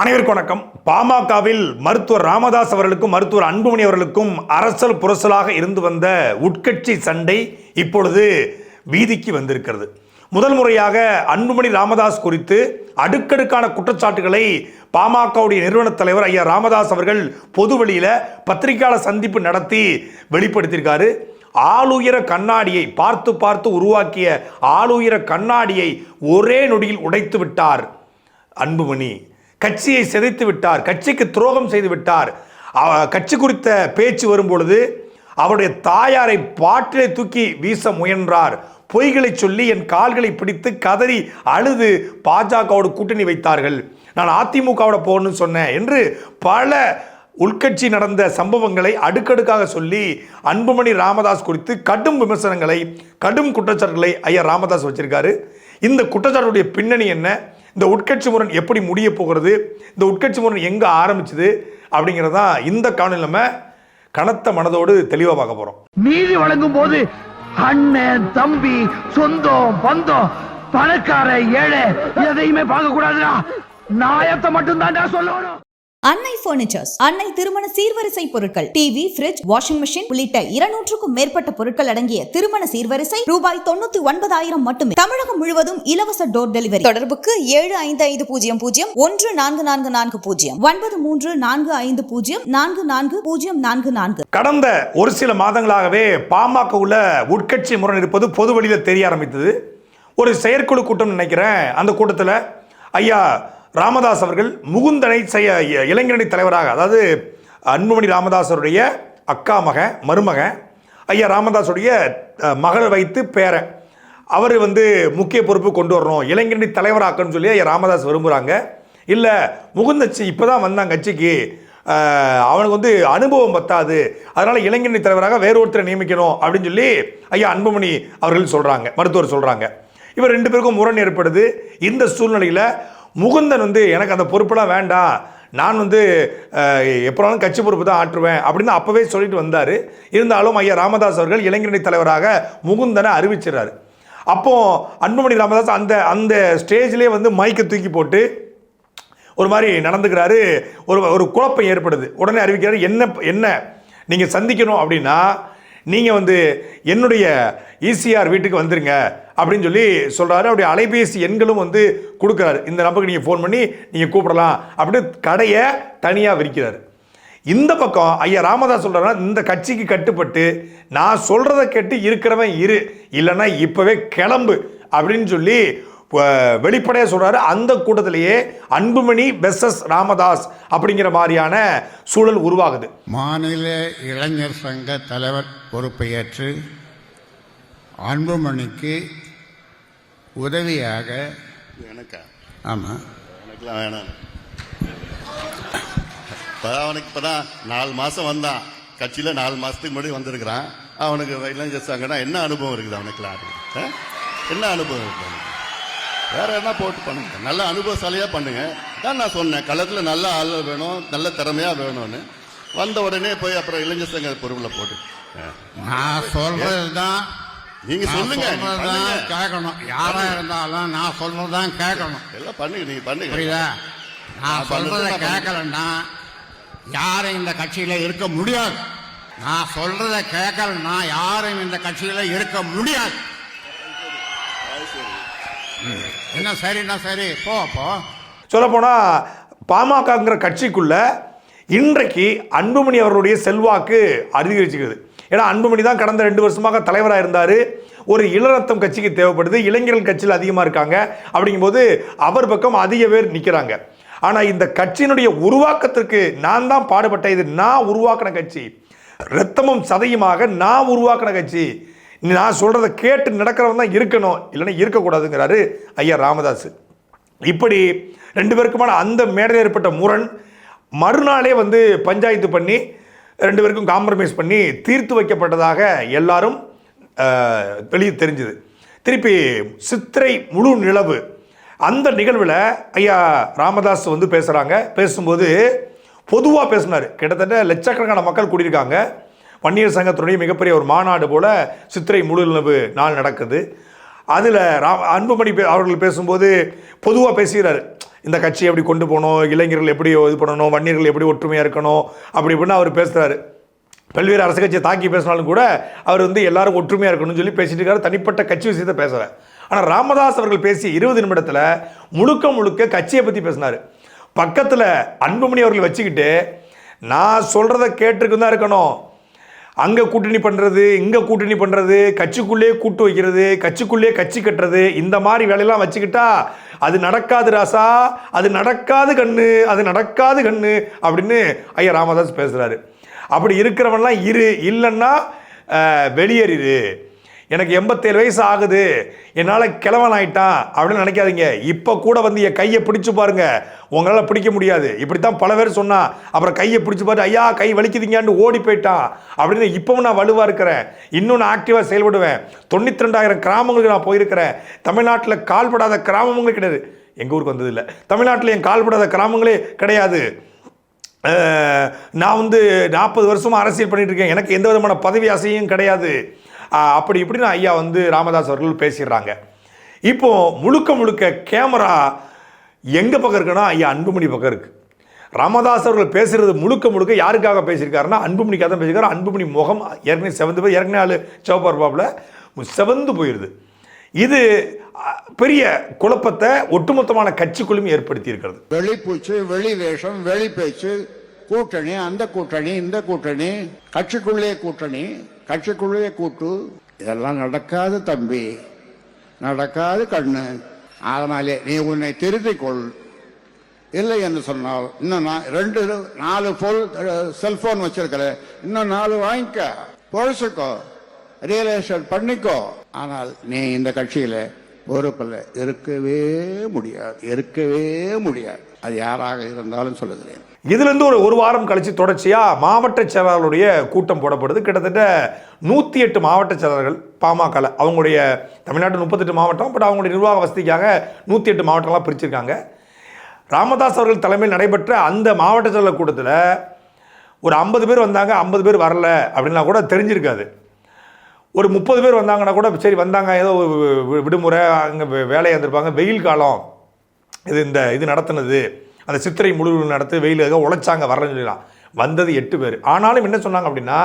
அனைவருக்கும் வணக்கம். பாமகவில் மருத்துவர் ராமதாஸ் அவர்களுக்கும் மருத்துவர் அன்புமணி அவர்களுக்கும் அரசல் புரசலாக இருந்து வந்த உட்கட்சி சண்டை இப்பொழுது வீதிக்கு வந்திருக்கிறது. முதல் முறையாக அன்புமணி ராமதாஸ் குறித்து அடுக்கடுக்கான குற்றச்சாட்டுகளை பாமகவுடைய நிறுவன தலைவர் ஐயா ராமதாஸ் அவர்கள் பொது வெளியில் பத்திரிகையாளர் சந்திப்பு நடத்தி வெளிப்படுத்தியிருக்காரு. ஆளுயர கண்ணாடியை பார்த்து பார்த்து உருவாக்கிய ஆளுயர கண்ணாடியை ஒரே நொடியில் உடைத்து விட்டார் அன்புமணி. கட்சியை சிதைத்து விட்டார் கட்சிக்கு துரோகம் செய்து விட்டார். கட்சி குறித்த பேச்சு வரும்பொழுது அவருடைய தாயாரை பாட்டிலே தூக்கி வீச முயன்றார். பொய்களை சொல்லி என் கால்களை பிடித்து கதறி அழுது பாஜகவோடு கூட்டணி வைத்தார்கள். நான் அதிமுகவோட போகணும்னு சொன்னேன் என்று பல உள்கட்சி நடந்த சம்பவங்களை அடுக்கடுக்காக சொல்லி அன்புமணி ராமதாஸ் குறித்து கடும் விமர்சனங்களை கடும் குற்றச்சாட்டுகளை ஐயா ராமதாஸ் வச்சிருக்காரு. இந்த குற்றச்சாட்டுடைய பின்னணி என்ன? இந்த உட்கட்சி முரண் எப்படி முடிய போகிறது? இந்த உட்கட்சி முரண் எங்கே ஆரம்பிச்சது? அப்படிங்கிறதா இந்த காணொலி நம்ம கனத்த மனதோடு தெளிவாக பார்க்க போகிறோம் நீதி வழங்கும் போது அண்ணன் தம்பி சொந்தம் பந்தம் பணக்கார ஏழை எதையுமே பார்க்க கூடாதுடா. நாயத்தை மட்டும் தான்டா சொல்லணும். அன்னை பர்னிச்சர்ஸ் அன்னை திருமண சீர்வரிசை பொருட்கள் டிவி பிரிட்ஜ் வாஷிங் மெஷின் உள்ளிட்ட இருநூற்றுக்கும் மேற்பட்ட பொருட்கள் அடங்கிய திருமண சீர்வரிசை ரூபாய் தொண்ணூத்தி ஒன்பதாயிரம் மட்டுமே. தமிழகம் முழுவதும் இலவச டோர் டெலிவரி தொடர்புக்கு ஏழு ஐந்து ஐந்து பூஜ்ஜியம் பூஜ்ஜியம் ஒன்று நான்கு நான்கு நான்கு பூஜ்ஜியம் ஒன்பது மூன்று நான்கு ஐந்து பூஜ்ஜியம் நான்கு நான்கு பூஜ்ஜியம் நான்கு நான்கு. கடந்த ஒரு சில மாதங்களாகவே பாமக உள்ள உட்கட்சி முரண் இருப்பது பொது வழியில் தெரிய ஆரம்பித்தது. ஒரு செயற்குழு கூட்டம் நினைக்கிறேன். அந்த கூட்டத்தில் ஐயா ராமதாஸ் அவர்கள் முகுந்தனை செய்ய இளைஞரணி தலைவராக அதாவது அன்புமணி ராமதாஸருடைய அக்கா மகன் மருமகன் ஐயா ராமதாஸுடைய மகள் வைத்து பேரன் அவர் வந்து முக்கிய பொறுப்பு கொண்டு வரணும் இளைஞரணி தலைவராக்கன்னு சொல்லி ஐயா ராமதாஸ் விரும்புகிறாங்க இல்லை முகுந்தச்சி இப்போ தான் வந்தான் கட்சிக்கு. அவனுக்கு வந்து அனுபவம் பத்தாது. அதனால் இளைஞரணி தலைவராக வேறு ஒருத்தரை நியமிக்கணும் அப்படின்னு சொல்லி ஐயா அன்புமணி அவர்கள் சொல்கிறாங்க மருத்துவர் சொல்கிறாங்க இவர் ரெண்டு பேருக்கும் முரண் ஏற்படுது. இந்த சூழ்நிலையில் முகுந்தன் வந்து எனக்கு அந்த பொறுப்பெல்லாம் வேண்டாம் நான் வந்து எப்போனாலும் கட்சி பொறுப்பு தான் ஆற்றுவேன். அப்படின்னு அப்போவே சொல்லிட்டு வந்தார். இருந்தாலும் ஐயா ராமதாஸ் அவர்கள் இளைஞரணி தலைவராக முகுந்தனை அறிவிச்சிடறாரு. அப்போ அன்புமணி ராமதாஸ் அந்த அந்த ஸ்டேஜ்லேயே வந்து மைக்கை தூக்கி போட்டு ஒரு மாதிரி நடந்துக்கிறாரு. ஒரு ஒரு குழப்பம் ஏற்படுது. உடனே அறிவிக்கிறார் என்ன என்ன? நீங்கள் சந்திக்கணும் அப்படின்னா நீங்கள் வந்து என்னுடைய ஈசிஆர் வீட்டுக்கு வந்துருங்க. அப்படின்னு சொல்லி சொல்கிறாரு அவருடைய அலைபேசி எண்களும் வந்து கொடுக்குறாரு. இந்த நம்பருக்கு நீங்கள் ஃபோன் பண்ணி நீங்கள் கூப்பிடலாம் அப்படின்னு கடையை தனியாக விரிக்கிறாரு. இந்த பக்கம் ஐயா ராமதாஸ் சொல்கிறாருன்னா இந்த கட்சிக்கு கட்டுப்பட்டு நான் சொல்கிறத கேட்டு இருக்கிறவன் இரு. இல்லைன்னா இப்போவே கிளம்பு அப்படின்னு சொல்லி வெளிப்படையாக சொல்கிறாரு அந்த கூட்டத்திலேயே அன்புமணி பெஸ்எஸ் ராமதாஸ் அப்படிங்கிற மாதிரியான சூழல் உருவாகுது. மாநில இளைஞர் சங்க தலைவர் பொறுப்பை ஏற்று அன்புமணிக்கு உதவியாக. எனக்கா? ஆமாம் எனக்குலாம் வேணாம். இப்போதான் அவனுக்கு இப்போதான் நாலு மாதம் வந்தான். கட்சியில் நாலு மாதத்துக்கு முன்னாடி வந்திருக்கிறான். அவனுக்கு இளைஞர் சங்கம்னா என்ன அனுபவம் இருக்குது அவனுக்குலாம்? என்ன அனுபவம் இருக்குது வேற என்ன போட்டு பண்ணுங்க? நல்ல அனுபவசாலியாக பண்ணுங்க. தான் நான் சொன்னேன் களத்தில் நல்ல ஆள் வேணும் நல்ல திறமையாக வேணும்னு. வந்த உடனே போய் அப்புறம் இளைஞர் சங்க பொறுப்பில் போட்டு. நான் சொல்றது தான் நீங்க சொல்லுங்க, நீங்க. கேட்கணும். யாரா இருந்தாலும் நான் சொல்றது தான் கேட்கணும். எல்லாம் பண்ணுங்க நீங்கள் பண்ணுங்க. புரியுதா? நான் சொல்றத கேட்கலன்னா யாரும் இந்த கட்சியில இருக்க முடியாது. நான் சொல்றத கேட்கலன்னா யாரும் இந்த கட்சியில இருக்க முடியாது. ம். என்ன சரின்னா சரி? போ போ. சொல்லப்போனால் பாமகங்கிற கட்சிக்குள்ள இன்றைக்கு அன்புமணி அவர்களுடைய செல்வாக்கு அதிகரிச்சுக்கிறது ஏன்னா அன்புமணி தான் கடந்த ரெண்டு வருஷமாக தலைவராக இருந்தார். ஒரு இளரத்தம் கட்சிக்கு தேவைப்படுது. இளைஞர்கள் கட்சியில் அதிகமாக இருக்காங்க. அப்படிங்கும்போது அவர் பக்கம் அதிக பேர் நிற்கிறாங்க ஆனால் இந்த கட்சியினுடைய உருவாக்கத்திற்கு நான் தான் பாடுபட்ட இது நான் உருவாக்கின கட்சி. ரத்தமும் சதையுமாக நான் உருவாக்கின கட்சி. நான் சொல்கிறத கேட்டு நடக்கிறவன் தான் இருக்கணும். இல்லைன்னா இருக்கக்கூடாதுங்கிறாரு ஐயா ராமதாஸ் இப்படி ரெண்டு பேருக்குமான அந்த மேடையில் ஏற்பட்ட முரண் மறுநாளே வந்து பஞ்சாயத்து பண்ணி ரெண்டு பேருக்கும் காம்ப்ரமைஸ் பண்ணி தீர்த்து வைக்கப்பட்டதாக எல்லாரும் வெளியே தெரிஞ்சுது. திருப்பி சித்திரை முழு நிலவு. அந்த நிகழ்வில் ஐயா ராமதாஸ் வந்து பேசுகிறாங்க பேசும்போது பொதுவாக பேசினார். கிட்டத்தட்ட லட்சக்கணக்கான மக்கள் கூடியிருக்காங்க. வன்னியர் சங்கத்தினுடைய மிகப்பெரிய ஒரு மாநாடு போல் சித்திரை முழு நிலவு நாள் நடக்குது. அதில் ரா அன்புமணி அவர்கள் பேசும்போது பொதுவாக பேசுகிறாரு. இந்த கட்சியை எப்படி கொண்டு போகணும் இளைஞர்கள் எப்படி இது பண்ணணும் வன்னியர்கள் எப்படி ஒற்றுமையாக இருக்கணும் அப்படி இப்படின்னு அவர் பேசுகிறாரு பல்வேறு அரசு கட்சியை தாக்கி பேசினாலும் கூட அவர் வந்து எல்லாரும் ஒற்றுமையாக இருக்கணும்னு சொல்லி பேசிட்டு இருக்காரு. தனிப்பட்ட கட்சி விஷயத்தை பேசல. ஆனால் ராமதாஸ் அவர்கள் பேசிய இருபது நிமிடத்தில் முழுக்க முழுக்க கட்சியை பற்றி பேசினார். பக்கத்தில் அன்புமணி அவர்கள் வச்சுக்கிட்டு நான் சொல்கிறத கேட்டுருக்கு தான் இருக்கணும். அங்கே கூட்டணி பண்ணுறது இங்கே கூட்டணி பண்ணுறது கட்சிக்குள்ளேயே கூட்டு வைக்கிறது கட்சிக்குள்ளேயே கட்சி கட்டுறது இந்த மாதிரி வேலையெல்லாம் வச்சுக்கிட்டா அது நடக்காது ராசா அது நடக்காது கண்ணு அது நடக்காது கண்ணு அப்படின்னு ஐயா ராமதாஸ் பேசுகிறாரு அப்படி இருக்கிறவன்லாம் இரு இல்லைன்னா வெளியேறிடு எனக்கு எண்பத்தேழு வயசு ஆகுது. என்னால் கிழவன் ஆயிட்டான் அப்படின்னு நினைக்காதீங்க. இப்போ கூட வந்து என் கையை பிடிச்சு பாருங்க. உங்களால் பிடிக்க முடியாது. இப்படித்தான் பல பேர் சொன்னா அப்புறம் கையை பிடிச்சி பாரு. ஐயா கை வலிக்குதுங்கன்னு ஓடி போயிட்டான் அப்படின்னு இப்பவும் நான் வலுவாக இருக்கிறேன். இன்னும் நான் ஆக்டிவாக செயல்படுவேன். தொண்ணூற்றி ரெண்டாயிரம் கிராமங்களுக்கு நான் போயிருக்கிறேன். தமிழ்நாட்டில் கால்படாத கிராமங்களும் கிடையாது. எங்கள் ஊருக்கு வந்தது இல்லை. தமிழ்நாட்டில் என் கால்படாத கிராமங்களே கிடையாது. நான் வந்து நாற்பது வருஷமா அரசியல் பண்ணிட்டு இருக்கேன். எனக்கு எந்த விதமான பதவி ஆசையும் கிடையாது. அப்படி இப்படின்னு ஐயா வந்து ராமதாஸ் அவர்கள் பேசிடுறாங்க. இப்போ முழுக்க முழுக்க கேமரா எங்கள் பக்கம் இருக்குன்னா ஐயா அன்புமணி பக்கம் இருக்குது ராமதாஸ் அவர்கள் பேசுகிறது முழுக்க முழுக்க யாருக்காக பேசியிருக்காருன்னா அன்புமணிக்காக தான் பேசியிருக்காரு. அன்புமணி முகம் ஏற்கனவே செவந்து போய் ஏற்கனவே ஆள் சிவப்பார் பாப்பில் செவந்து போயிடுது இது பெரிய குழப்பத்தை ஒட்டுமொத்தமான கட்சிக்குள்ளும் ஏற்படுத்தி இருக்கிறது வெளிப்பூச்சு வெளி வேஷம் வெளி பேச்சு கூட்டணி அந்த கூட்டணி இந்த கூட்டணி கட்சிக்குள்ளே கூட்டணி கட்சிக்குள்ளே கூட்டு. இதெல்லாம் நடக்காது தம்பி. நடக்காது கண்ணு. அதனாலே நீ உன்னை திருத்திக்கொள். இல்லை என்று சொன்னால் இன்னும் நான் ரெண்டு நாலு போல் செல்போன் வச்சிருக்கிற இன்னும் நாலு வாங்கிக்க. பொழைச்சுக்கோ. ரியலைசேஷன் பண்ணிக்கோ. ஆனால் நீ இந்த கட்சியில பொறுப்பில் இருக்கவே முடியாது. இருக்கவே முடியாது. அது யாராக இருந்தாலும் சொல்லுகிறேன். இதுலேருந்து ஒரு ஒரு வாரம் கழித்து தொடர்ச்சியாக மாவட்ட செயலாளருடைய கூட்டம் போடப்படுது. கிட்டத்தட்ட நூற்றி எட்டு மாவட்ட செயலாளர்கள் பாமகல அவங்களுடைய தமிழ்நாட்டு முப்பத்தெட்டு மாவட்டம் பட் அவங்களுடைய நிர்வாக வசதிக்காக நூற்றி எட்டு மாவட்டங்களாக பிரிச்சிருக்காங்க. ராமதாஸ் அவர்கள் தலைமையில் நடைபெற்ற அந்த மாவட்ட செயலாளர் கூட்டத்தில் ஒரு ஐம்பது பேர் வந்தாங்க ஐம்பது பேர் வரல அப்படின்னா கூட தெரிஞ்சிருக்காது. ஒரு முப்பது பேர் வந்தாங்கன்னா கூட சரி வந்தாங்க ஏதோ ஒரு வி- விடுமுறை அங்கே வேலையாக இருந்திருப்பாங்க வெயில் காலம் இது இந்த இது நடத்துனது. அந்த சித்திரை முழு நடத்து வெயிலுக்காக உழைச்சாங்க வரலன்னு சொல்லலாம் வந்தது எட்டு பேர். ஆனாலும் என்ன சொன்னாங்க அப்படின்னா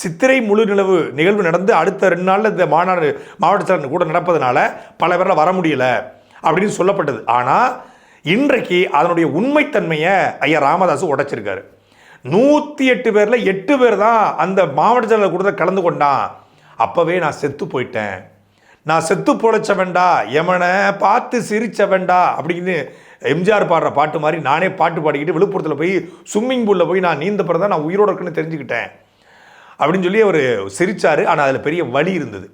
சித்திரை முழு நிலவு நிகழ்வு நடந்து அடுத்த ரெண்டு நாளில் இந்த மாநாடு மாவட்ட செயலர் கூட நடப்பதனால பல பேரில் வர முடியல அப்படின்னு சொல்லப்பட்டது. ஆனால் இன்றைக்கு அதனுடைய உண்மைத்தன்மையை ஐயா ராமதாஸ் உடைச்சிருக்காரு. நூற்றி எட்டு பேரில் எட்டு பேர் தான் அந்த மாவட்ட செயலர் கூட்டத்தில் கலந்து கொண்டான். அப்போவே நான் செத்து போயிட்டேன். நான் செத்து பொழைச்சவன்டா எமனை பார்த்து சிரிச்சவன்டா அப்படின்னு எம்ஜிஆர் பாடுற பாட்டு மாதிரி நானே பாட்டு பாடிக்கிட்டு விழுப்புரத்தில் போய் ஸ்விம்மிங் பூலில் போய் நான் நீந்த பிறகு தான் நான் உயிரோட இருக்குன்னு தெரிஞ்சுக்கிட்டேன். அப்படின்னு சொல்லி அவர் சிரிச்சாரு. ஆனால் அதில் பெரிய வழி இருந்தது.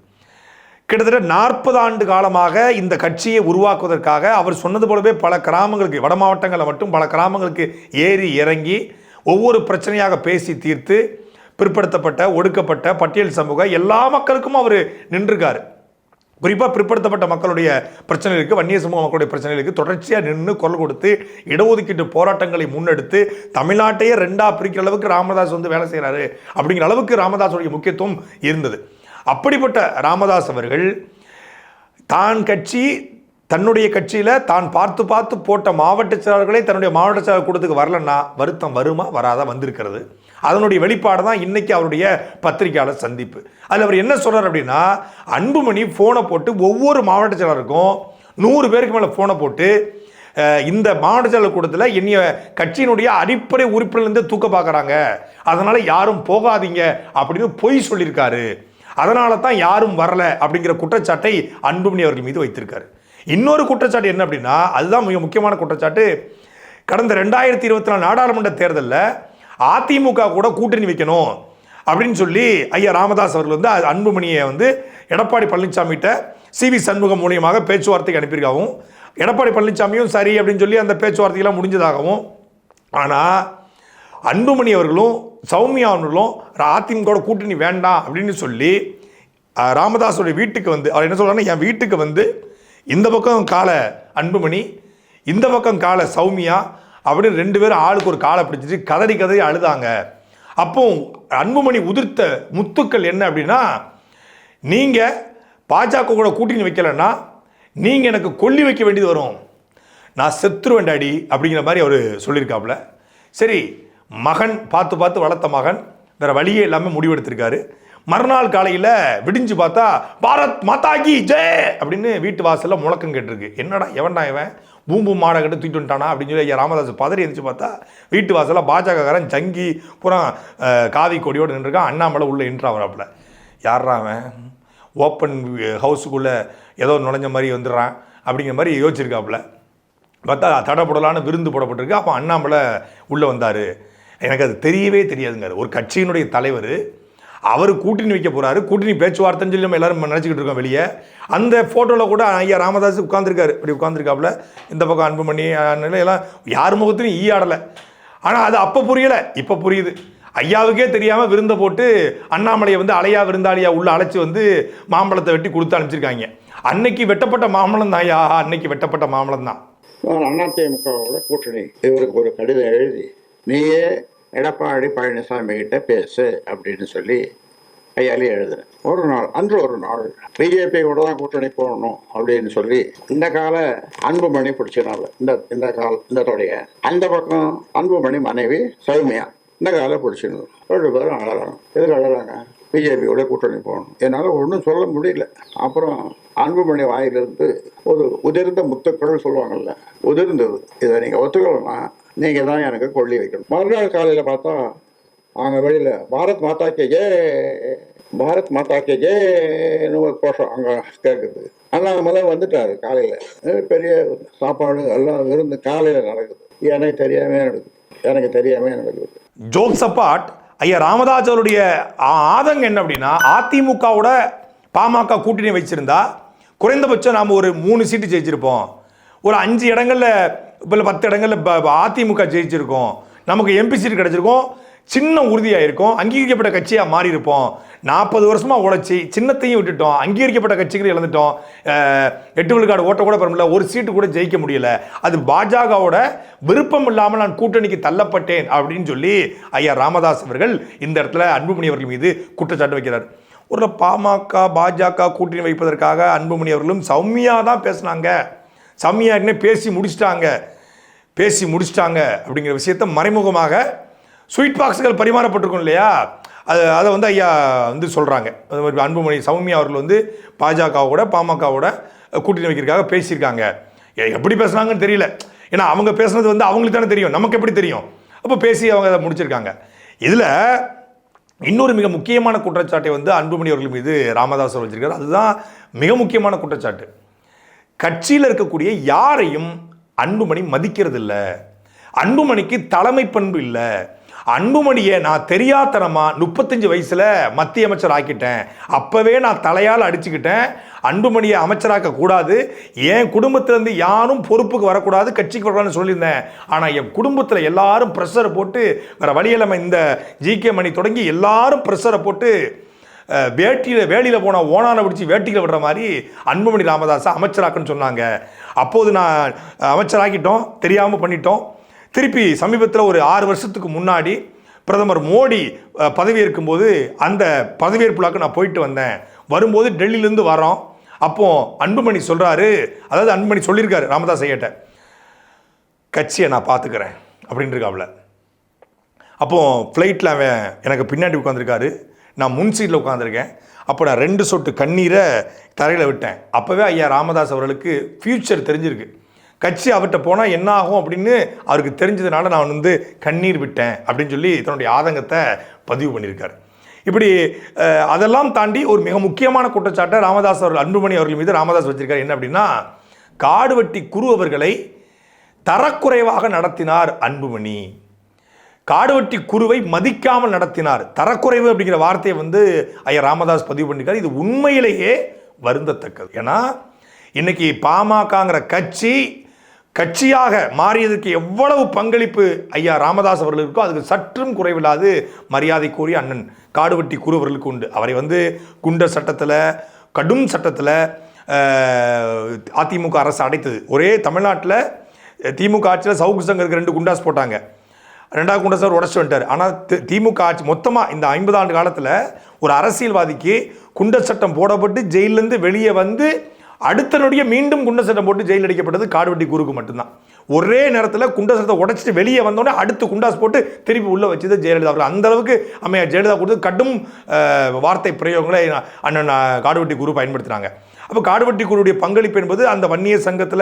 கிட்டத்தட்ட நாற்பது ஆண்டு காலமாக இந்த கட்சியை உருவாக்குவதற்காக அவர் சொன்னது போலவே பல கிராமங்களுக்கு வட மாவட்டங்களில் மட்டும் பல கிராமங்களுக்கு ஏறி இறங்கி ஒவ்வொரு பிரச்சனையாக பேசி தீர்த்து பிற்படுத்தப்பட்ட ஒடுக்கப்பட்ட பட்டியல் சமூக எல்லா மக்களுக்கும் அவர் நின்றுருக்காரு. குறிப்பாக பிற்படுத்தப்பட்ட மக்களுடைய பிரச்சனைகளுக்கு வன்னிய சமூக மக்களுடைய பிரச்சனைகளுக்கு தொடர்ச்சியாக நின்று குரல் கொடுத்து இடஒதுக்கீட்டு போராட்டங்களை முன்னெடுத்து தமிழ்நாட்டையே ரெண்டா பிரிக்கிற அளவுக்கு ராமதாஸ் வந்து வேலை செய்கிறாரு அப்படிங்கிற அளவுக்கு ராமதாஸுடைய முக்கியத்துவம் இருந்தது. அப்படிப்பட்ட ராமதாஸ் அவர்கள் தான் கட்சி தன்னுடைய கட்சியில் தான் பார்த்து பார்த்து போட்ட மாவட்ட செயலாளர்களே தன்னுடைய மாவட்ட செயலாளர் கூட்டத்துக்கு வரலன்னா வருத்தம் வருமா வராதா வந்திருக்கிறது. அதனுடைய வெளிப்பாடு தான் இன்னைக்கு அவருடைய பத்திரிகையாளர் சந்திப்பு. அதில் அவர் என்ன சொல்கிறார் அப்படின்னா அன்புமணி ஃபோனை போட்டு ஒவ்வொரு மாவட்ட செயலாளருக்கும் நூறு பேருக்கு மேலே ஃபோனை போட்டு இந்த மாவட்ட செயலர் கூட்டத்தில் என்னைய கட்சியினுடைய அடிப்படை உறுப்பினர்லேருந்து தூக்க பார்க்குறாங்க அதனால் யாரும் போகாதீங்க அப்படின்னு பொய் சொல்லியிருக்காரு. அதனால தான் யாரும் வரல அப்படிங்கிற குற்றச்சாட்டை அன்புமணி அவர்கள் மீது வைத்திருக்காரு. இன்னொரு குற்றச்சாட்டு என்ன அப்படின்னா அதுதான் மிக முக்கியமான குற்றச்சாட்டு. கடந்த ரெண்டாயிரத்தி இருபத்தி நாலு நாடாளுமன்ற தேர்தலில் அதிமுக கூட கூட்டணி வைக்கணும் அப்படின்னு சொல்லி ஐயா ராமதாஸ் அவர்கள் வந்து அது அன்புமணியை வந்து எடப்பாடி பழனிசாமிகிட்ட சி வி சண்முகம் மூலியமாக பேச்சுவார்த்தைக்கு அனுப்பியிருக்காகவும் எடப்பாடி பழனிசாமியும் சரி அப்படின்னு சொல்லி அந்த பேச்சுவார்த்தையெல்லாம் முடிஞ்சதாகவும் ஆனால் அன்புமணி அவர்களும் சௌமியா அவர்களும் அதிமுக கூட்டணி வேண்டாம் அப்படின்னு சொல்லி ராமதாஸோடைய ராமதாஸோட வீட்டுக்கு வந்து அவர் என்ன சொல்கிறாங்கன்னா என் வீட்டுக்கு வந்து இந்த பக்கம் காலை அன்புமணி இந்த பக்கம் காலை சௌமியா அப்படின்னு ரெண்டு பேரும் ஆளுக்கு ஒரு காலை பிடிச்சிட்டு கதறி கதறி அழுதாங்க. அப்போ அன்புமணி உதிர்த்த முத்துக்கள் என்ன அப்படின்னா நீங்கள் பாஜக கூட கூட்டணி வைக்கலைன்னா நீங்கள் எனக்கு கொல்லி வைக்க வேண்டியது வரும். நான் செத்துருவேன் டாடி அப்படிங்கிற மாதிரி அவர் சொல்லியிருக்காப்புல. சரி மகன் பார்த்து பார்த்து வளர்த்த மகன் வேறு வழியே இல்லாமல் முடிவெடுத்திருக்காரு. மறுநாள் காலையில் விடிஞ்சு பார்த்தா பாரத் மாதா கி ஜெய் அப்படின்னு வீட்டு வாசலில் முழக்கம் கேட்டிருக்கு. என்னடா எவன்டா இவன்? பூம்பு மாடை கட்டு தூக்கிட்டு வந்துட்டானா அப்படின்னு சொல்லி ஐயா ராமதாஸ் பதறி எந்திரிச்சு பார்த்தா வீட்டு வாசலில் பாஜகக்காரன் ஜங்கி பூரா காவி கொடியோடு நின்றுருக்கான். அண்ணாமலை உள்ளே இன்ட்ரா வராப்புல யார்ரா அவன்? ஓப்பன் ஹவுஸுக்குள்ளே ஏதோ நுழைஞ்ச மாதிரி வந்துடுறான் அப்படிங்கிற மாதிரி யோசிச்சிருக்காப்புல. பார்த்தா தடப்படலான்னு விருந்து போடப்பட்டிருக்கு. அப்போ அண்ணாமலை உள்ளே வந்தார். எனக்கு அது தெரியவே தெரியாதுங்காரு ஒரு கட்சியினுடைய தலைவர் அவர் கூட்டணி வைக்க போகிறாரு கூட்டணி பேச்சுவார்த்தைன்னு சொல்லி நம்ம எல்லாரும் நினச்சிக்கிட்டு இருக்கோம் வெளியே. அந்த ஃபோட்டோவில் கூட ஐயா ராமதாஸ் உட்காந்துருக்காரு இப்படி உட்காந்துருக்காப்புல இந்த பக்கம் அன்புமணி எல்லாம் யார் முகத்திலையும் ஈ ஆடலை. ஆனால் அது அப்போ புரியலை இப்போ புரியுது. ஐயாவுக்கே தெரியாமல் விருந்தை போட்டு அண்ணாமலையை வந்து அலையா விருந்தாளியா உள்ள அழைச்சி வந்து மாம்பழத்தை வெட்டி கொடுத்து அனுப்பிச்சிருக்காங்க. அன்னைக்கு வெட்டப்பட்ட மாம்பழம் தான் ஐயா. அன்னைக்கு வெட்டப்பட்ட மாம்பழம் தான். அதிமுகவோட கூட்டணி. இவருக்கு ஒரு கடிதம் எழுதி நீயே எடப்பாடி பழனிசாமி கிட்ட பேசு அப்படின்னு சொல்லி கையாலே எழுதுறேன். ஒரு நாள் அன்று ஒரு நாள் பிஜேபி கூட தான் கூட்டணி போகணும் அப்படின்னு சொல்லி இந்த கால அன்புமணி பிடிச்சனால இந்த இந்த கால இந்த தொடைய அந்த பக்கம் அன்புமணி மனைவி சௌமியா இந்த காலை பிடிச்சிருந்தோம் ரெண்டு பேரும் அழறாங்க எதுக்கு அழறாங்க பிஜேபியோட கூட்டணி போகணும் என்னால் ஒன்றும் சொல்ல முடியல. அப்புறம் அன்புமணி வாயிலிருந்து ஒரு உதிர்ந்த முத்துக்கள் சொல்லுவாங்கல்ல உதிர்ந்தது. இதை நீங்கள் ஒத்துக்கலன்னா நீங்கள் தான் எனக்கு கொள்ளி வைக்கணும். மறுநாள் காலையில் பார்த்தா அவங்க வெளியில் பாரத் மாதா கே ஜே பாரத் மாதா கே ஜேன்னு ஒரு கோஷம் அங்கே கேட்குது அண்ணாமலை வந்துட்டாரு காலையில். பெரிய சாப்பாடு எல்லாம் விருந்து காலையில் நடக்குது. எனக்கு தெரியாமே நடக்குது. எனக்கு தெரியாமே நடக்குது. ஜோக்ஸ் அப்பாட் ஐயா ராமதாஸ் அவருடைய ஆதங்கம் என்ன அப்படின்னா அதிமுகவோட பாமக கூட்டணி வச்சிருந்தா குறைந்தபட்சம் நாம் ஒரு மூணு சீட்டு ஜெயிச்சிருப்போம். ஒரு அஞ்சு இடங்கள்ல இப்போ பத்து இடங்களில் இப்போ அதிமுக ஜெயிச்சிருக்கோம். நமக்கு எம்பி சீட் கிடச்சிருக்கோம். சின்ன உறுதியாக இருக்கும் அங்கீகரிக்கப்பட்ட கட்சியாக மாறி இருப்போம் நாற்பது வருஷமாக உழைச்சி சின்னத்தையும் விட்டுட்டோம். அங்கீகரிக்கப்பட்ட கட்சிகள் இழந்துட்டோம். எட்டு விழுக்காடு ஓட்ட கூட பெற முடியல ஒரு சீட்டு கூட ஜெயிக்க முடியல. அது பாஜகவோட விருப்பம் இல்லாமல் நான் கூட்டணிக்கு தள்ளப்பட்டேன் அப்படின்னு சொல்லி ஐயா ராமதாஸ் அவர்கள் இந்த இடத்துல அன்புமணி அவர்கள் மீது குற்றச்சாட்டு வைக்கிறார். ஒரு பாமக பாஜக கூட்டணி வைப்பதற்காக அன்புமணி அவர்களும் சௌமியா தான் பேசினாங்க. சௌமியா பேசி முடிச்சிட்டாங்க. பேசி முடிச்சிட்டாங்க அப்படிங்கிற விஷயத்தை மறைமுகமாக ஸ்வீட் பாக்ஸுகள் பரிமாறப்பட்டிருக்கும் இல்லையா? அது அதை வந்து ஐயா வந்து சொல்கிறாங்க அது மாதிரி அன்புமணி சௌமியா அவர்கள் வந்து பாஜகவோட பாமகவோட கூட்டணி வைக்கிறதுக்காக பேசியிருக்காங்க. எப்படி பேசுனாங்கன்னு தெரியல. ஏன்னா அவங்க பேசுனது வந்து அவங்களுக்கு தானே தெரியும். நமக்கு எப்படி தெரியும்? அப்போ பேசி அவங்க அதை முடிச்சிருக்காங்க. இதில் இன்னொரு மிக முக்கியமான குற்றச்சாட்டை வந்து அன்புமணி அவர்கள் மீது ராமதாஸ் வச்சிருக்காரு. அதுதான் மிக முக்கியமான குற்றச்சாட்டு. கட்சியில் இருக்கக்கூடிய யாரையும் அன்புமணி மதிக்கிறது இல்லை அன்புமணிக்கு தலைமை பண்பு இல்லை. அன்புமணியை நான் தெரியாத்தனமா முப்பத்தஞ்சு வயசுல மத்திய அமைச்சர் ஆக்கிட்டேன். அப்பவே நான் தலையால் அடிச்சுக்கிட்டேன். அன்புமணியை அமைச்சராக்க கூடாது. என் குடும்பத்திலேருந்து யாரும் பொறுப்புக்கு வரக்கூடாது. கட்சிக்கு வரக்கூடாதுன்னு சொல்லியிருந்தேன். ஆனால் என் குடும்பத்தில் எல்லாரும் ப்ரெஷரை போட்டு வேற வழியில் இந்த ஜிகே மணி தொடங்கி எல்லாரும் ப்ரெஷரை போட்டு வேட்டியில் வேலியில் போன ஓனால பிடிச்சி வேட்டியில் விடுற மாதிரி அன்புமணி ராமதாஸை அமைச்சராக்குன்னு சொன்னாங்க. அப்போது நான் அமைச்சராக்கிட்டோம் தெரியாமல் பண்ணிட்டோம். திருப்பி சமீபத்தில் ஒரு ஆறு வருஷத்துக்கு முன்னாடி பிரதமர் மோடி பதவியேற்கும் போது அந்த பதவியேற்புலாக்கு நான் போயிட்டு வந்தேன். வரும்போது டெல்லியிலேருந்து வரோம் அப்போ அன்புமணி சொல்கிறாரு அதாவது அன்புமணி சொல்லியிருக்காரு ராமதாஸ் ஐயட்ட கட்சியை நான் பார்த்துக்கிறேன் அப்படின்ட்டு இருக்காப்புல அப்போது ஃப்ளைட்டில் அவன் எனக்கு பின்னாடி உட்காந்துருக்காரு நான் முன் சீட்டில் உட்காந்துருக்கேன் அப்போ நான் ரெண்டு சொட்டு கண்ணீரை தரையில் விட்டேன். அப்போவே ஐயா ராமதாஸ் அவர்களுக்கு ஃப்யூச்சர் தெரிஞ்சிருக்கு. கட்சி அவர்கிட்ட போனால் என்ன ஆகும் அப்படின்னு அவருக்கு தெரிஞ்சதுனால நான் வந்து கண்ணீர் விட்டேன் அப்படின்னு சொல்லி தன்னுடைய ஆதங்கத்தை பதிவு பண்ணியிருக்காரு. இப்படி அதெல்லாம் தாண்டி ஒரு மிக முக்கியமான குற்றச்சாட்டை ராமதாஸ் அவர்கள் அன்புமணி அவர்கள் மீது ராமதாஸ் வச்சிருக்காரு. என்ன அப்படின்னா காடுவெட்டி குரு அவர்களை தரக்குறைவாக நடத்தினார் அன்புமணி. காடுவெட்டி குருவை மதிக்காமல் நடத்தினார். தரக்குறைவு அப்படிங்கிற வார்த்தையை வந்து ஐயா ராமதாஸ் பதிவு பண்ணியிருக்காரு. இது உண்மையிலேயே வருந்தத்தக்கது. ஏன்னா இன்னைக்கு பாமகங்கிற கட்சி கட்சியாக மாறியதற்கு எவ்வளவு பங்களிப்பு ஐயா ராமதாஸ் அவர்கள் இருக்கோ அதுக்கு சற்றும் குறைவில்லாது மரியாதை கூறிய அண்ணன் காடுவெட்டி குரு அவர்களுக்கு உண்டு. அவரை வந்து குண்டர் சட்டத்தில் கடும் சட்டத்தில் அதிமுக அரசு அடைத்தது. ஒரே தமிழ்நாட்டில் திமுக ஆட்சியில் சவுக்கு சங்கருக்கு ரெண்டு குண்டாஸ் போட்டாங்க. ரெண்டாவது குண்டாஸ் உடச்சு வந்துட்டார். ஆனால் திமுக ஆட்சி மொத்தமாக இந்த ஐம்பது ஆண்டு காலத்தில் ஒரு அரசியல்வாதிக்கு குண்டர் சட்டம் போடப்பட்டு ஜெயிலேருந்து வெளியே வந்து அடுத்த மீண்டும் குண்ட சட்டம் போட்டு ஜெயில் அடிக்கப்பட்டது காடுவெட்டி குருக்கு மட்டும்தான். ஒரே நேரத்தில் குண்ட சட்டத்தை உடைச்சிட்டு வெளியே வந்தோடனே அடுத்து குண்டாஸ் போட்டு திருப்பி உள்ளே வச்சது ஜெயலலிதா அவர்கள். அந்த அளவுக்கு அம்மையார் ஜெயலலிதா கொடுத்து கடும் வார்த்தை பிரயோகங்களை அண்ணன் காடுவெட்டி குரு பயன்படுத்தினாங்க அப்போ காடுவெட்டி குருடைய பங்களிப்பு என்பது அந்த வன்னியர் சங்கத்தில்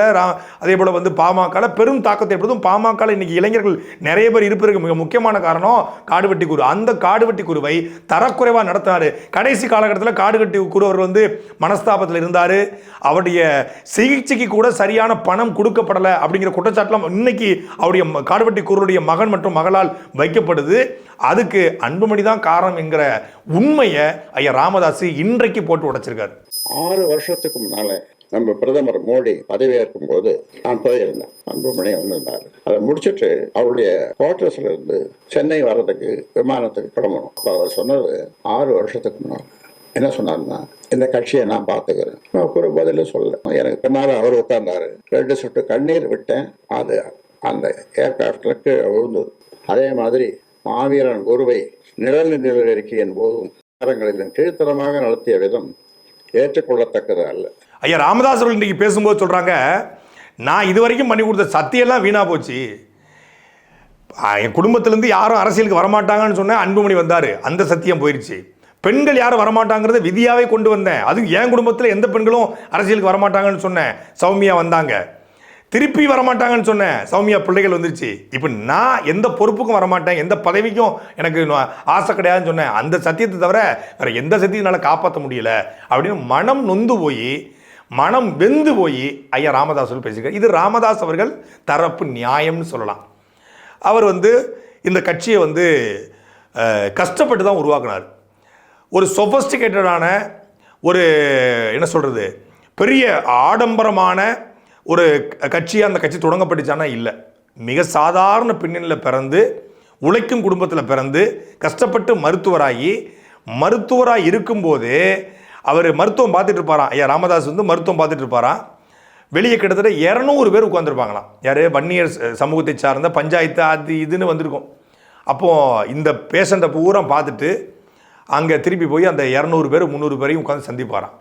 அதே போல் வந்து பாமகவில் பெரும் தாக்கத்தை ஏற்படுத்தும். பாமகவில் இன்னைக்கு இளைஞர்கள் நிறைய பேர் இருப்பதற்கு மிக முக்கியமான காரணம் காடுவெட்டி குரு அந்த காடுவெட்டி குருவை தரக்குறைவாக நடத்தினார். கடைசி காலகட்டத்தில் காடுவெட்டி குரு அவர் வந்து மனஸ்தாபத்தில் இருந்தார். அவருடைய சிகிச்சைக்கு கூட சரியான பணம் கொடுக்கப்படலை அப்படிங்கிற குற்றச்சாட்டுலாம் இன்னைக்கு அவருடைய ம- காடுவெட்டி குருடைய மகன் மற்றும் மகளால் வைக்கப்படுது. அதுக்கு அன்புமணி தான் காரணம் என்கிற உண்மையை ஐயா ராமதாஸ் இன்றைக்கு போட்டு உடைச்சிருக்காரு. ஆறு வருஷத்துக்கு முன்னால நம்ம பிரதமர் மோடி பதவியேற்கும் போது நான் போயிருந்தேன். அன்புமணி வந்திருந்தார். அதை முடிச்சிட்டு அவருடைய குவார்டர்ஸ்ல இருந்து சென்னை வர்றதுக்கு விமானத்துக்கு கிளம்பணும். அப்ப அவர் சொன்னது ஆறு வருஷத்துக்கு முன்னால். என்ன சொன்னார்னா இந்த கட்சியை நான் பார்த்துக்கிறேன். நான் ஒரு பதில சொல்ல எனக்கு பின்னால அவர் உட்கார்ந்தாரு. ரெண்டு சொட்டு கண்ணீர் விட்டேன். அது அந்த ஏர்கிராஃப்ட்ல கீழே விழுந்தது. அதே மாதிரி மாவீரன் குருவை நிழல் நிலையறிக்கையின் போதும். கீழ்த்தரமாக நடத்திய விதம் ஏற்றுக்கொள்ளத்தக்கது அல்ல ஐயா ராமதாஸ் அவர்கள் இன்றைக்கி பேசும்போது சொல்கிறாங்க நான் இது வரைக்கும் பண்ணி கொடுத்த சத்தியெல்லாம் வீணாக போச்சு. என் குடும்பத்திலேருந்து யாரும் அரசியலுக்கு வரமாட்டாங்கன்னு சொன்னேன் அன்புமணி வந்தார். அந்த சத்தியம் போயிடுச்சு பெண்கள் யாரும் வரமாட்டாங்கிறத விதியாகவே கொண்டு வந்தேன். அதுவும் என் குடும்பத்தில் எந்த பெண்களும் அரசியலுக்கு வரமாட்டாங்கன்னு சொன்னேன் சௌமியா வந்தாங்க. திருப்பி வரமாட்டாங்கன்னு சொன்னேன். சௌமியா பிள்ளைகள் வந்துருச்சு. இப்போ நான் எந்த பொறுப்புக்கும் வரமாட்டேன் எந்த பதவிக்கும் எனக்கு ஆசை கிடையாதுன்னு சொன்னேன். அந்த சத்தியத்தை தவிர வேறு எந்த சத்தியத்தினால காப்பாற்ற முடியல. அப்படின்னு மனம் நொந்து போய் மனம் வெந்து போய் ஐயா ராமதாஸ் பேசியிருக்காரு. இது ராமதாஸ் அவர்கள் தரப்பு நியாயம்னு சொல்லலாம். அவர் வந்து இந்த கட்சியை வந்து கஷ்டப்பட்டு தான் உருவாக்குனார். ஒரு சொஃபஸ்டிகேட்டடான ஒரு என்ன சொல்கிறது பெரிய ஆடம்பரமான ஒரு கட்சியாக அந்த கட்சி தொடங்கப்பட்டுச்சானா இல்லை. மிக சாதாரண பின்னணியில் பிறந்து உழைக்கும் குடும்பத்தில் பிறந்து கஷ்டப்பட்டு மருத்துவராகி மருத்துவராக இருக்கும்போது அவர் மருத்துவம் பார்த்துட்டு இருப்பாராம் ஐயா ராமதாஸ் வந்து மருத்துவம் பார்த்துட்டு இருப்பாராம் வெளியே கிட்டத்தட்ட இரநூறு பேர் உட்காந்துருப்பாங்களாம் யார்? வன்னியர் சமூகத்தை சார்ந்த பஞ்சாயத்து அது இதுன்னு வந்திருக்கும். அப்போது இந்த பேஷண்ட்டை பூரா பார்த்துட்டு அங்கே திருப்பி போய் அந்த இரநூறு பேர் முந்நூறு பேரையும் உட்காந்து சந்திப்பாராம்.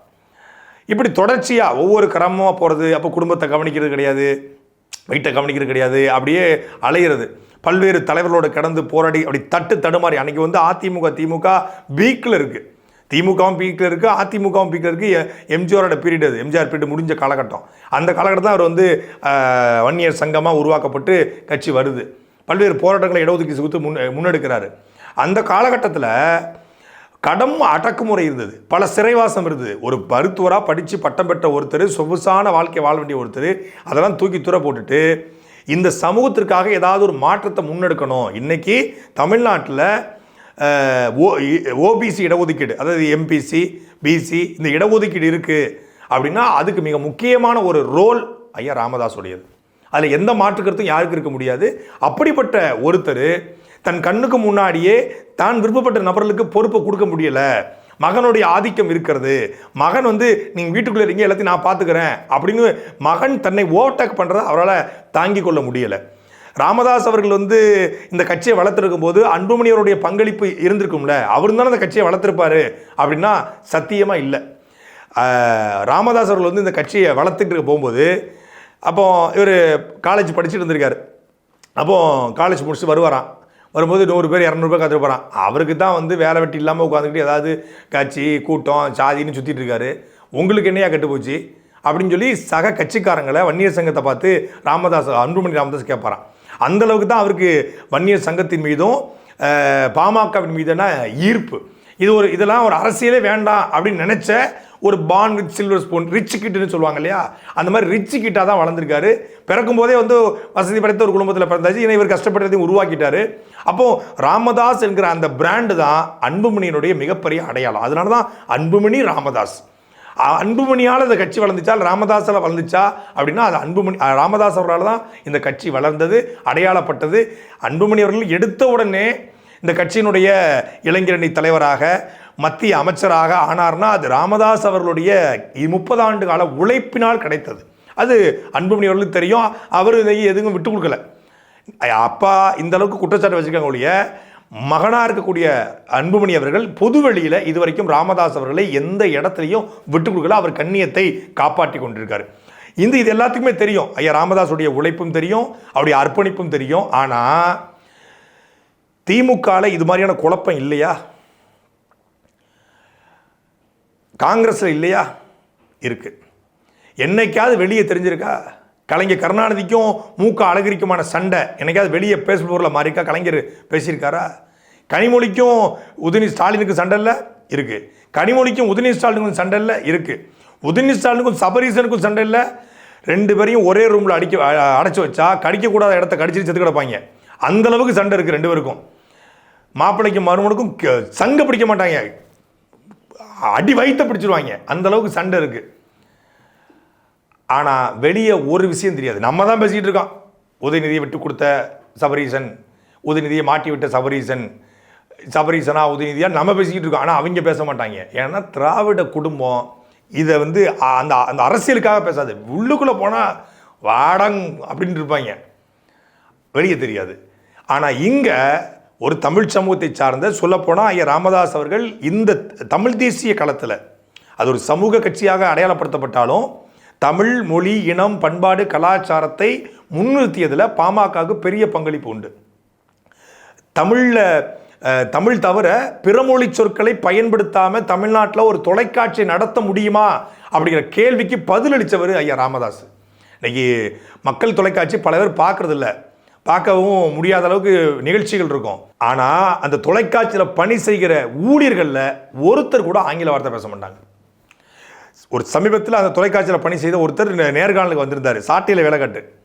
இப்படி தொடர்ச்சியாக ஒவ்வொரு கிரமமாக போகிறது அப்போ குடும்பத்தை கவனிக்கிறது கிடையாது வீட்டை கவனிக்கிறது கிடையாது அப்படியே அலையிறது. பல்வேறு தலைவர்களோடு கடந்து போராடி அப்படி தட்டு தடுமாறி அன்றைக்கி வந்து அதிமுக திமுக பீக்கில் இருக்குது திமுகவும் பீக்கில் இருக்குது அதிமுகவும் பீக்கில் இருக்குது எம்ஜிஆரோட பீரியட் அது. எம்ஜிஆர் பீரியட் முடிஞ்ச காலகட்டம். அந்த காலகட்டம் அவர் வந்து வன்னியர் சங்கமாக உருவாக்கப்பட்டு கட்சி வருது. பல்வேறு போராட்டங்களை இடஒதுக்கீடு சுகுத்து முன் முன்னெடுக்கிறாரு. அந்த காலகட்டத்தில் கடம் அடக்குமுறை இருந்தது. பல சிறைவாசம் இருந்தது. ஒரு மருத்துவராக படித்து பட்டம் பெற்ற ஒருத்தர் சொகுசான வாழ்க்கை வாழ வேண்டிய ஒருத்தர் அதெல்லாம் தூக்கி தூர போட்டுட்டு இந்த சமூகத்திற்காக ஏதாவது ஒரு மாற்றத்தை முன்னெடுக்கணும். இன்னைக்கு தமிழ்நாட்டில் ஓபிசி இடஒதுக்கீடு அதாவது எம்பிசி பிசி இந்த இடஒதுக்கீடு இருக்குது அப்படின்னா அதுக்கு மிக முக்கியமான ஒரு ரோல் ஐயா ராமதாஸ் உடையது அதில் எந்த மாற்று கருத்தும் இருக்க முடியாது. அப்படிப்பட்ட ஒருத்தர் தன் கண்ணுக்கு முன்னாடியே தான் விருப்பப்பட்ட நபர்களுக்கு பொறுப்பை கொடுக்க முடியல. மகனுடைய ஆதிக்கம் இருக்கிறது. மகன் வந்து நீங்கள் வீட்டுக்குள்ளே இருக்கீங்க எல்லாத்தையும் நான் பார்த்துக்கிறேன். அப்படின்னு மகன் தன்னை ஓவர்டேக் பண்ணுறதை அவரால் தாங்கிக் கொள்ள முடியலை. ராமதாஸ் அவர்கள் வந்து இந்த கட்சியை வளர்த்துருக்கும் போது அன்புமணி அவருடைய பங்களிப்பு இருந்திருக்கும்ல. அவர் தானே அந்த கட்சியை வளர்த்துருப்பாரு அப்படின்னா சத்தியமாக இல்லை. ராமதாஸ் அவர்கள் வந்து இந்த கட்சியை வளர்த்துக்கிட்டு போகும்போது அப்போ இவர் காலேஜ் படிச்சுட்டு இருந்திருக்காரு அப்போது காலேஜ் முடிச்சுட்டு வருவாராம். வரும்போது நூறு பேர் இரநூறு பேர் காத்துட்டு போகிறான் அவருக்கு தான் வந்து வேலை வெட்டி இல்லாமல் உட்காந்துக்கிட்டு ஏதாவது கட்சி கூட்டம் சாதின்னு சுற்றிட்டு இருக்காரு. உங்களுக்கு என்னையா கெட்டுப்போச்சு அப்படின்னு சொல்லி சக கட்சிக்காரங்களை வன்னியர் சங்கத்தை பார்த்து ராமதாஸ் அன்புமணி ராமதாஸ் கேட்பாரான் அந்தளவுக்கு தான் அவருக்கு வன்னியர் சங்கத்தின் மீதும் பாமகவின் மீதான ஈர்ப்பு. இது ஒரு இதெல்லாம் ஒரு அரசியலே வேண்டாம் அப்படின்னு நினச்ச ஒரு pan with silver spoon rich கிட்டுன்னு சொல்லுவாங்க இல்லையா? அந்த மாதிரி ரிச் கிட்டாக தான் வளர்ந்துருக்காரு. பிறக்கும் போதே வந்து வசதி படைத்த ஒரு குடும்பத்தில் பிறந்தாச்சு. ஏன்னா இவர் கஷ்டப்பட்டதையும் உருவாக்கிட்டாரு. அப்போ ராமதாஸ் என்கிற அந்த பிராண்டு தான் அன்புமணியினுடைய மிகப்பெரிய அடையாளம். அதனால தான் அன்புமணி ராமதாஸ். அன்புமணியால் இந்த கட்சி வளர்ந்துச்சா? ராமதாஸால் வளர்ந்துச்சா? அப்படின்னா அது அன்புமணி ராமதாஸ் அவரால் தான் இந்த கட்சி வளர்ந்தது அடையாளப்பட்டது. அன்புமணி அவர்கள் எடுத்த உடனே இந்த கட்சியினுடைய இளைஞரணி தலைவராக மத்திய அமைச்சராக ஆனார்னா அது ராமதாஸ் அவர்களுடைய முப்பது ஆண்டு கால உழைப்பினால் கிடைத்தது. அது அன்புமணி அவர்களுக்கு தெரியும். அவர் இதை எதுவும் விட்டு கொடுக்கல. அப்பா இந்த அளவுக்கு குற்றச்சாட்டு வச்சுருக்காங்க ஒழிய மகனாக இருக்கக்கூடிய அன்புமணி அவர்கள் பொதுவெளியில் இதுவரைக்கும் ராமதாஸ் அவர்களை எந்த இடத்துலையும் விட்டு கொடுக்கல. அவர் கண்ணியத்தை காப்பாற்றி கொண்டிருக்காரு. இந்த இது எல்லாத்துக்குமே தெரியும். ஐயா ராமதாஸுடைய உழைப்பும் தெரியும். அவருடைய அர்ப்பணிப்பும் தெரியும். ஆனால் திமுகவில் இது மாதிரியான குழப்பம் இல்லையா? காங்கிரஸில் இல்லையா? இருக்குது என்னைக்காவது வெளியே தெரிஞ்சிருக்கா? கலைஞர் கருணாநிதிக்கும் மூக்க அழகிரிக்குமான சண்டை. என்னைக்காவது வெளியே பேசுபவரில் மாறிக்கா கலைஞர் பேசியிருக்காரா? கனிமொழிக்கும் உதினி ஸ்டாலினுக்கு சண்டை இல்லை? கனிமொழிக்கும் உதினி ஸ்டாலினுக்கும் சண்டை இல்லை? உதினி ஸ்டாலினுக்கும் சபரீசனுக்கும் சண்டை இல்லை? ரெண்டு பேரையும் ஒரே ரூமில் அடிக்க அடைச்சி வச்சா கடிக்கக்கூடாத இடத்த கடிச்சிட்டு செத்து கிடப்பாங்க. அந்த அளவுக்கு சண்டை இருக்குது ரெண்டு பேருக்கும். மாப்பிள்ளைக்கும் மருமனுக்கும் க- சங்க பிடிக்க மாட்டாங்க. அடி வயிற்ற பிடிச்சிருவாங்க. அந்த அளவுக்கு சண்டை இருக்குது ஆனால் வெளியே ஒரு விஷயம் தெரியாது. நம்ம தான் பேசிக்கிட்டு இருக்கோம். உதயநிதியை விட்டு கொடுத்த சபரீசன் உதயநிதியை மாட்டி விட்ட சபரீசன் சபரீசனா உதயநிதியாக நம்ம பேசிக்கிட்டு இருக்கோம். ஆனால் அவங்க பேச மாட்டாங்க. ஏன்னா திராவிட குடும்பம் இதை வந்து அந்த அந்த அரசியலுக்காக பேசாது. உள்ளுக்குள்ளே போனால் வாடங் அப்படின்ட்டு இருப்பாங்க. வெளியே தெரியாது. ஆனால் இங்கே ஒரு தமிழ் சமூகத்தை சார்ந்த சொல்லப்போனால் ஐயா ராமதாஸ் அவர்கள் இந்த தமிழ் தேசிய களத்தில் அது ஒரு சமூக கட்சியாக அடையாளப்படுத்தப்பட்டாலும் தமிழ் மொழி இனம் பண்பாடு கலாச்சாரத்தை முன்னிறுத்தியதில் பாமகவுக்கு பெரிய பங்களிப்பு உண்டு. தமிழில் தமிழ் தவிர பிறமொழி சொற்களை பயன்படுத்தாமல் தமிழ்நாட்டில் ஒரு தொலைக்காட்சி நடத்த முடியுமா அப்படிங்கிற கேள்விக்கு பதிலளித்தவர் ஐயா ராமதாஸ். இன்னைக்கு மக்கள் தொலைக்காட்சி பல பேர் பார்க்கறதில்ல. பார்க்கவும் முடியாத அளவுக்கு நிகழ்ச்சிகள் இருக்கும். ஆனால் அந்த தொலைக்காட்சியில் பணி செய்கிற ஊழியர்களில் ஒருத்தர் கூட ஆங்கில வார்த்தை பேச மாட்டாங்க. ஒரு சமீபத்தில் அந்த தொலைக்காட்சியில் பணி செய்த ஒருத்தர் நேர்காணலுக்கு வந்திருந்தார். சாட்டியில் வேலைக்காட்டு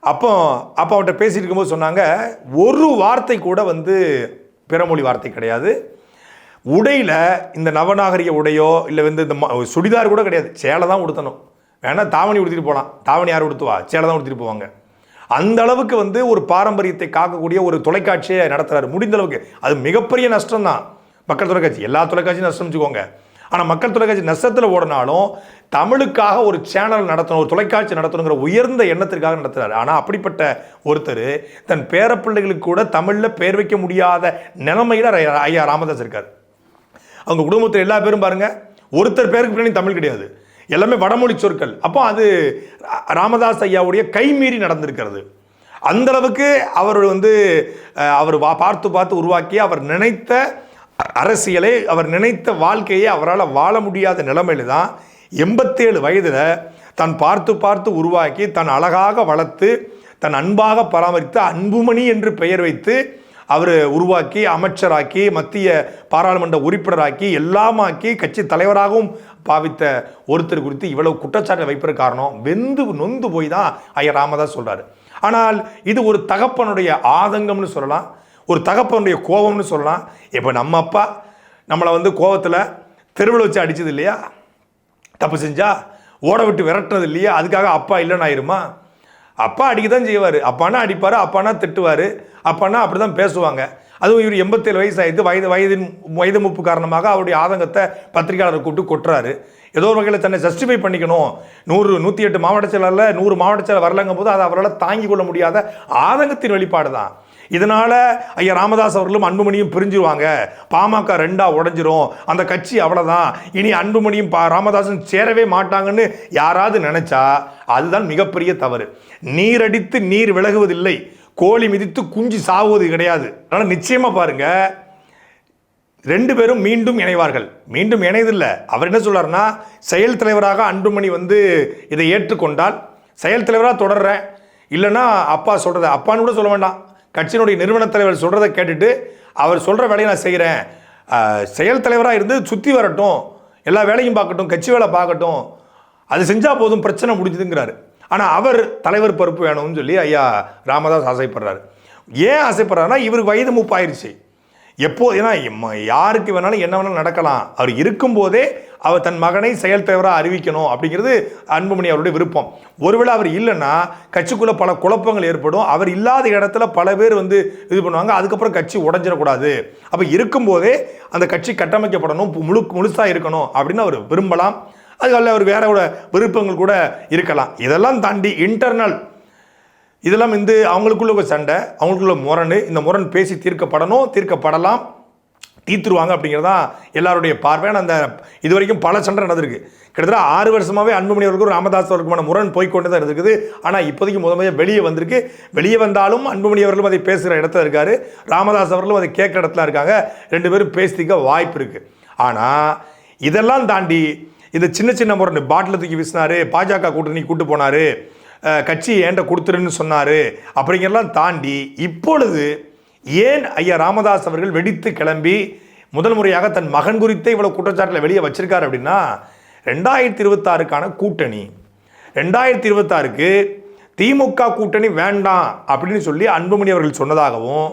அப்போ அப்போ அவர்கிட்ட பேசிட்டு இருக்கும்போது சொன்னாங்க ஒரு வார்த்தை கூட வந்து பிறமொழி வார்த்தை கிடையாது. உடையில் இந்த நவநாகரிக உடையோ இல்லை வந்து இந்த ம- சுடிதார் கூட கிடையாது. சேலை தான் உடுத்தணும். வேணால் தாவணி உடுத்திட்டு போகலாம் தாவணி யார் உடுத்துவா? சேலை தான் உடுத்திட்டு போவாங்க. அந்த அளவுக்கு வந்து ஒரு பாரம்பரியத்தை காக்கக்கூடிய ஒரு தொலைக்காட்சியை நடத்துறாரு. முடிந்த அளவுக்கு. அது மிகப்பெரிய நஷ்டம் தான் மக்கள் தொலைக்காட்சி எல்லா தொலைக்காட்சியும் நஷ்டம் வச்சுக்கோங்க. ஆனால் மக்கள் தொலைக்காட்சி நஷ்டத்தில் ஓடினாலும் தமிழுக்காக ஒரு சேனல் நடத்தணும் ஒரு தொலைக்காட்சி நடத்தணுங்கிற உயர்ந்த எண்ணத்திற்காக நடத்துறாரு. ஆனால் அப்படிப்பட்ட ஒருத்தர் தன் பேரப்பிள்ளைகளுக்கு கூட தமிழில் பேர் வைக்க முடியாத நிலைமையில் ஐயா- ராமதாஸ் இருக்கார். அவங்க குடும்பத்தில் எல்லா பேரும் பாருங்கள் ஒருத்தர் பேருக்கு பின்னாடி தமிழ் கிடையாது. எல்லாமே வடமொழி சொற்கள். அப்போ அது ரா- ராமதாஸ் ஐயாவுடைய கைமீறி நடந்திருக்கிறது. அந்தளவுக்கு அவர் வந்து அவர் வா பார்த்து பார்த்து உருவாக்கி அவர் நினைத்த அரசியலை அவர் நினைத்த வாழ்க்கையை அவரால் வாழ முடியாத நிலைமையில தான் எண்பத்தேழு வயதில் தான் பார்த்து பார்த்து உருவாக்கி தன் அழகாக வளர்த்து தன் அன்பாக பராமரித்து அன்புமணி என்று பெயர் வைத்து அவர் உருவாக்கி அமைச்சராக்கி மத்திய பாராளுமன்ற உறுப்பினராக்கி எல்லாமாக்கி கட்சி தலைவராகவும் பாவித்த ஒருத்தர் குறித்து இவ்வளவு குற்றச்சாட்டை வைப்பதற்கு காரணம் வெந்து நொந்து போய் தான் ஐயா ராமதாஸ் சொல்கிறார் ஆனால் இது ஒரு தகப்பனுடைய ஆதங்கம்னு சொல்லலாம் ஒரு தகப்பனுடைய கோபம்னு சொல்லலாம். இப்போ நம்ம அப்பா நம்மளை வந்து கோபத்தில் தெருவில் வச்சு அடித்தது இல்லையா? தப்பு செஞ்சா ஓட விட்டு விரட்டுறது இல்லையா? அதுக்காக அப்பா இல்லைன்னு ஆயிருமா? அப்பா அடிக்க தான் செய்வார். அப்பானா அடிப்பார் அப்பானா திட்டுவார் அப்பானா அப்படி தான் பேசுவாங்க. அதுவும் இவர் எண்பத்தேழு வயசு ஆயிடுது வயது வயதின் வயது முப்பு காரணமாக அவருடைய ஆதங்கத்தை பத்திரிகையாளரை கூப்பிட்டு கொட்டுறாரு. ஏதோ ஒரு வகையில் தன்னை ஜஸ்டிஃபை பண்ணிக்கணும். நூறு நூற்றி எட்டு மாவட்ட செயலரில் நூறு மாவட்ட செயலர் வரலங்கும் போது அதை அவரால் தாங்கிக் கொள்ள முடியாத ஆதங்கத்தின் வெளிப்பாடு தான் இதனால் ஐயா ராமதாஸ் அவர்களும் அன்புமணியும் பிரிஞ்சிருவாங்க. பாமக ரெண்டாக உடஞ்சிரும். அந்த கட்சி அவ்வளோதான் இனி அன்புமணியும் பா ராமதாஸும் சேரவே மாட்டாங்கன்னு யாராவது நினச்சா அதுதான் மிகப்பெரிய தவறு. நீரடித்து நீர் விலகுவதில்லை. கோழி மிதித்து குஞ்சு சாவுவது கிடையாது. அதனால் நிச்சயமாக பாருங்க. ரெண்டு பேரும் மீண்டும் இணைவார்கள். மீண்டும் இணையதில்லை அவர் என்ன சொல்கிறார்னா செயல் தலைவராக அன்புமணி வந்து இதை ஏற்றுக்கொண்டால் செயல் தலைவராக தொடர்றேன். இல்லைன்னா அப்பா சொல்கிறத அப்பான்னு கூட சொல்ல வேண்டாம். கட்சியினுடைய நிறுவன தலைவர் சொல்கிறத கேட்டுட்டு அவர் சொல்கிற வேலையை நான் செய்கிறேன் செயல் தலைவராக இருந்து சுற்றி வரட்டும். எல்லா வேலையும் பார்க்கட்டும் கட்சி வேலை பார்க்கட்டும். அது செஞ்சால் போதும் பிரச்சனை முடிஞ்சுதுங்கிறாரு. ஆனால் அவர் தலைவர் பொறுப்பு வேணும்னு சொல்லி ஐயா ராமதாஸ் ஆசைப்படுறாரு. ஏன் ஆசைப்படுறாருன்னா இவருக்கு வயது மூப்பாயிருச்சு. எப்போது ஏன்னா யாருக்கு வேணாலும் என்ன வேணாலும் நடக்கலாம். அவர் இருக்கும்போதே அவர் தன் மகனை செயல் தலைவராக அறிவிக்கணும் அப்படிங்கிறது அன்புமணி அவருடைய விருப்பம். ஒருவேளை அவர் இல்லைன்னா கட்சிக்குள்ளே பல குழப்பங்கள் ஏற்படும். அவர் இல்லாத இடத்துல பல பேர் வந்து இது பண்ணுவாங்க. அதுக்கப்புறம் கட்சி உடஞ்சிடக்கூடாது. அப்போ இருக்கும்போதே அந்த கட்சி கட்டமைக்கப்படணும். பு- முழு முழுசாக இருக்கணும் அப்படின்னு அவர் விரும்பலாம். அதுக்காக அவர் வேற விருப்பங்கள் கூட இருக்கலாம். இதெல்லாம் தாண்டி இன்டர்னல் இதெல்லாம் வந்து அவங்களுக்குள்ள ஒரு சண்டை அவங்களுக்குள்ள முரண். இந்த முரண் பேசி தீர்க்கப்படணும் தீர்க்கப்படலாம். தீர்த்துருவாங்க அப்படிங்கிறதான் எல்லாருடைய பார்வையான அந்த இது வரைக்கும் பல சண்டை நடந்திருக்கு. கிட்டத்தட்ட ஆறு வருஷமாகவே அன்புமணி அவர்களுக்கும் ராமதாஸ் அவர்களுக்குமான முரண் போய்கொண்டு தான் இருந்திருக்குது ஆனால் இப்போதைக்கு முதன்மையாக வெளியே வந்திருக்கு. வெளியே வந்தாலும் அன்புமணி அவர்களும் அதை பேசுகிற இடத்துல இருக்காரு. ராமதாஸ் அவர்களும் அதை கேட்குற இடத்துல இருக்காங்க. ரெண்டு பேரும் பேசிக்க வாய்ப்பு இருக்குது ஆனால் இதெல்லாம் தாண்டி இந்த சின்ன சின்ன முரண் பாட்டில் தூக்கி வீசினார் பாஜக கூட்டணி கூட்டு போனார். கட்சி ஏண்ட கொடுத்துருன்னு சொன்னார் அப்படிங்கிறலாம் தாண்டி இப்பொழுது ஏன் ஐயா ராமதாஸ் அவர்கள் வெடித்து கிளம்பி முதல் முறையாக தன் மகன் குறித்தே இவ்வளோ குற்றச்சாட்டில் வெளியே வச்சிருக்காரு அப்படின்னா ரெண்டாயிரத்தி இருபத்தாறுக்கான கூட்டணி. ரெண்டாயிரத்தி இருபத்தாறுக்கு திமுக கூட்டணி வேண்டாம் அப்படின்னு சொல்லி அன்புமணி அவர்கள் சொன்னதாகவும்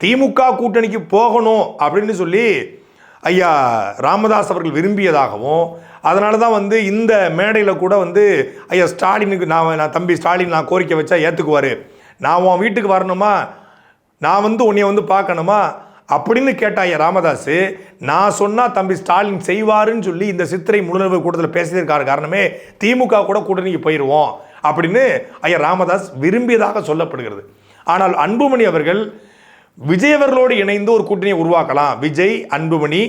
திமுக கூட்டணிக்கு போகணும் அப்படின்னு சொல்லி ஐயா ராமதாஸ் அவர்கள் விரும்பியதாகவும் அதனால தான் வந்து இந்த மேடையில் கூட வந்து ஐயா ஸ்டாலினுக்கு நான் நான் தம்பி ஸ்டாலின் நான் கோரிக்கை வச்சா ஏற்றுக்குவார் நான் உன் வீட்டுக்கு வரணுமா? நான் வந்து உன்னைய வந்து பார்க்கணுமா? அப்படின்னு கேட்ட ஐயா ராமதாஸ் நான் சொன்னால் தம்பி ஸ்டாலின் செய்வாருன்னு சொல்லி இந்த சித்திரை முழுநர்வு கூட்டத்தில் பேசியிருக்காரு. காரணமே திமுக கூட கூட்டணிக்கு போயிடுவோம் அப்படின்னு ஐயா ராமதாஸ் விரும்பியதாக சொல்லப்படுகிறது. ஆனால் அன்புமணி அவர்கள் விஜய் அவர்களோடு இணைந்து ஒரு கூட்டணியை உருவாக்கலாம். விஜய் அன்புமணி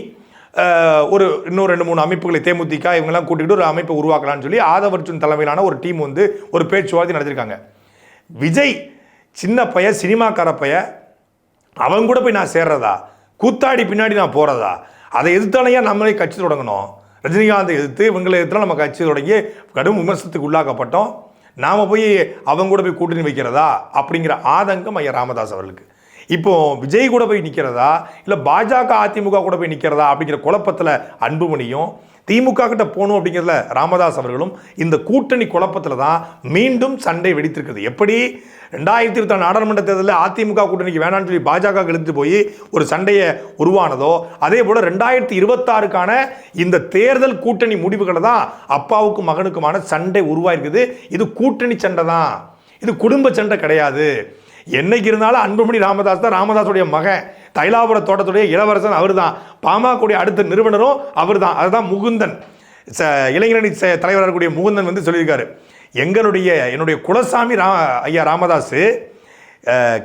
ஒரு இன்னும் ரெண்டு மூணு அமைப்புகளை தேமுதிக இவங்கெல்லாம் கூட்டிகிட்டு ஒரு அமைப்பை உருவாக்கலாம்னு சொல்லி ஆதவர்ஜுன் தலைமையிலான ஒரு டீம் வந்து ஒரு பேச்சுவார்த்தை நடத்திருக்காங்க. விஜய் சின்ன பைய சினிமாக்கார பைய அவன் கூட போய் நான் சேர்றதா? கூத்தாடி பின்னாடி நான் போகிறதா அதை எதிர்த்தானையா நம்மளே கட்சி தொடங்கணும். ரஜினிகாந்தை எதிர்த்து இவங்களை எதிர்த்து நம்ம கட்சி தொடங்கி கடும் விமர்சனத்துக்கு உள்ளாக்கப்பட்டோம். நாம் போய் அவங்க கூட போய் கூட்டணி வைக்கிறதா? அப்படிங்கிற ஆதங்கம் ஐயா ராமதாஸ் அவர்களுக்கு. இப்போ விஜய் கூட போய் நிற்கிறதா இல்லை பாஜக அதிமுக கூட போய் நிற்கிறதா அப்படிங்கிற குழப்பத்தில் அன்புமணியும் திமுக கிட்ட போகணும் அப்படிங்கிறதுல ராமதாஸ் அவர்களும் இந்த கூட்டணி குழப்பத்தில் தான் மீண்டும் சண்டை வெடித்திருக்குது. எப்படி? ரெண்டாயிரத்தி இருபத்தி நாடாளுமன்ற தேர்தலில் அதிமுக கூட்டணிக்கு வேணாம்னு சொல்லி பாஜக இழுத்து போய் ஒரு சண்டையை உருவானதோ அதே போல் ரெண்டாயிரத்தி இருபத்தாறுக்கான இந்த தேர்தல் கூட்டணி முடிவுகளை தான் அப்பாவுக்கும் மகனுக்குமான சண்டை உருவாயிருக்குது. இது கூட்டணி சண்டை தான். இது குடும்ப சண்டை கிடையாது. என்னைக்கு இருந்தாலும் அன்புமணி ராமதாஸ் தான் ராமதாஸுடைய மகன். தைலாபுர தோட்டத்துடைய இளவரசன் அவர் தான் பாமகவுடைய அடுத்த நிறுவனரும் அவர் தான் அதுதான் முகுந்தன். ச இளைஞரணி ச- தலைவராக இருக்கக்கூடிய முகுந்தன் வந்து சொல்லியிருக்காரு. எங்களுடைய என்னுடைய குலசாமி ரா ஐயா ராமதாஸ்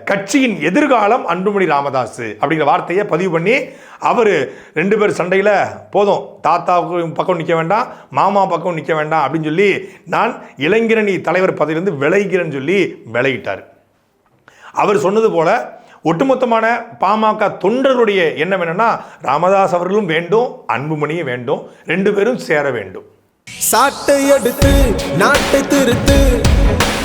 கட்சியின் எதிர்காலம் அன்புமணி ராமதாஸ் அப்படிங்கிற வார்த்தையை பதிவு பண்ணி அவர் ரெண்டு பேர் சண்டையில் போதும். தாத்தாவுக்கு பக்கம் நிற்க வேண்டாம் மாமா பக்கம் நிற்க வேண்டாம் அப்படின்னு சொல்லி நான் இளைஞரணி தலைவர் பதவியிலிருந்து விளைகிறேன்னு சொல்லி விளையிட்டார் அவர் சொன்னது போல ஒட்டுமொத்தமான பாமக தொண்டர்களுடைய எண்ணம் என்னன்னா ராமதாஸ் அவர்களும் வேண்டும் அன்புமணியும் வேண்டும் ரெண்டு பேரும் சேர வேண்டும். சாட்டை எடுத்து நாட்டை திருத்து